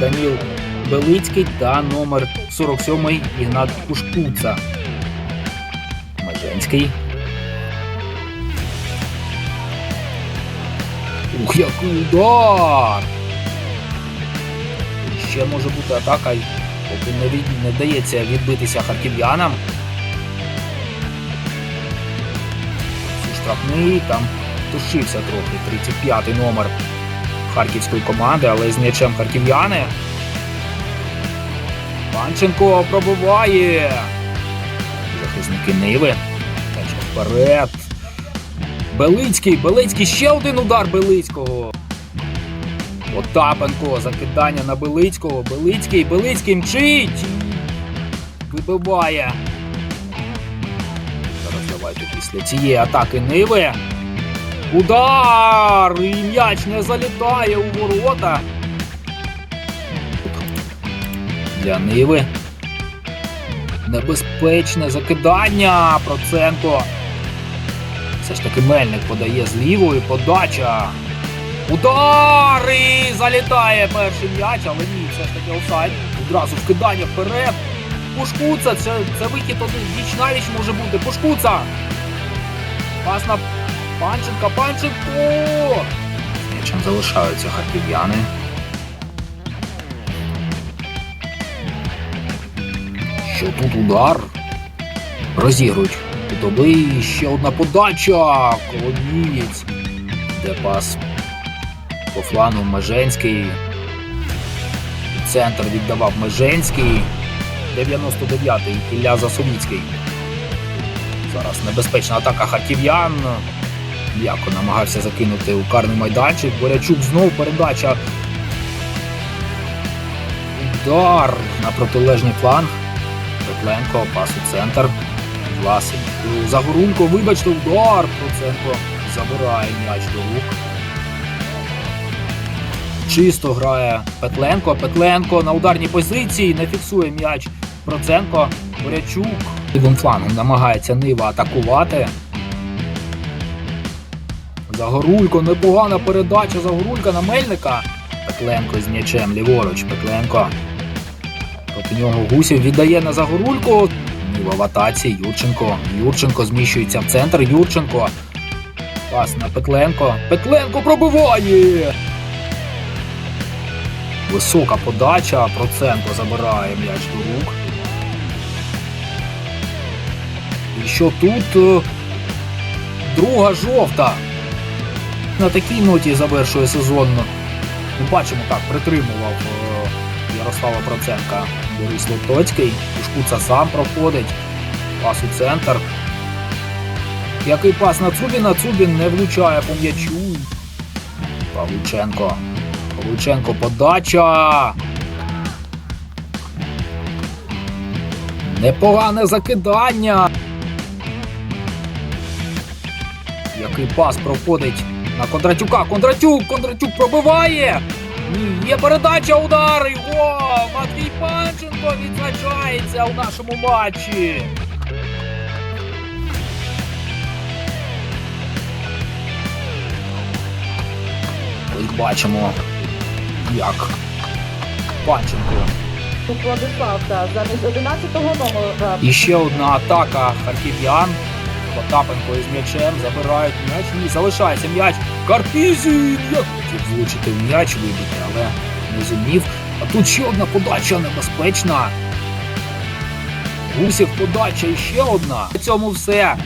Даніл Белицький та номер 47 Ігнат Кушкуца. Меженський. Ух, який удар! Ще може бути атака, поки не, від... не вдається відбитися харків'янам. Штрафний, там тушився трохи 35-й номер харківської команди, але з м'ячем харків'яни. Панченко пробиває. Захисники Ниви. Тачка вперед. Белицький, Белицький, ще один удар Белицького. Потапенко, закидання на Белицького. Белицький, Белицький мчить. Вибиває. Зараз давайте після цієї атаки Ниви. Удар! І м'яч не залітає у ворота. Для Ниви. Небезпечне закидання. Проценко. Все ж таки Мельник подає з лівої. Подача. Удар! І залітає перший м'яч, але ні, все ж таки офсайд. Одразу вкидання вперед. Пушкуца, це, це вихід один. Віч навіч може бути. Пушкуца. Пас на Панченка, Панченко! З м'ячем залишаються харків'яни. Що тут удар? Розігрують кутовий, ще одна подача. Коломієць. Де пас по флану Меженський. Центр віддавав Меженський. 99-й Ілля Засовіцький. Зараз небезпечна атака харків'ян. М'яко намагався закинути у карний майданчик. Борячук знову передача. Удар на протилежний фланг. Петленко, пас у центр. Власень. Загорунко, вибачте, удар. Проценко забирає м'яч до рук. Чисто грає Петленко. Петленко на ударній позиції не фіксує м'яч. Проценко, Борячук. Лівим флангом намагається Нива атакувати. Загорулько, непогана передача Загорулька на Мельника. Петленко з м'ячем ліворуч. Петленко. Проти нього Гусів віддає на Загорульку. В атаці. Юрченко. Юрченко зміщується в центр. Юрченко. Пас на Петленко. Петленко пробиває. Висока подача. Проценко забирає м'яч до рук. І що тут? Друга жовта. На такій ноті завершує сезон. Ми бачимо, так, притримував е, Ярослава Проценка Борис Лотоцький. Пушкуца сам проходить. Пас у центр. Який пас на Цубіна? Цубін не влучає по м'ячу. Павлюченко. Павлюченко подача. Непогане закидання. Який пас проходить на Кондратюка. Кондратюк! Кондратюк пробиває! Ні, є передача удари! О, Матвій Панченко відзначається у нашому матчі. Ось бачимо, як Панченко Владислав, та замість 11-го номера І ще одна атака харків'ян. Потапенко із м'ячем забирають м'яч. і залишається м'яч. Карпізін! Я хотів влучити м'яч вибити, але не зумів. А тут ще одна подача небезпечна. Гусів подача і ще одна. На цьому все.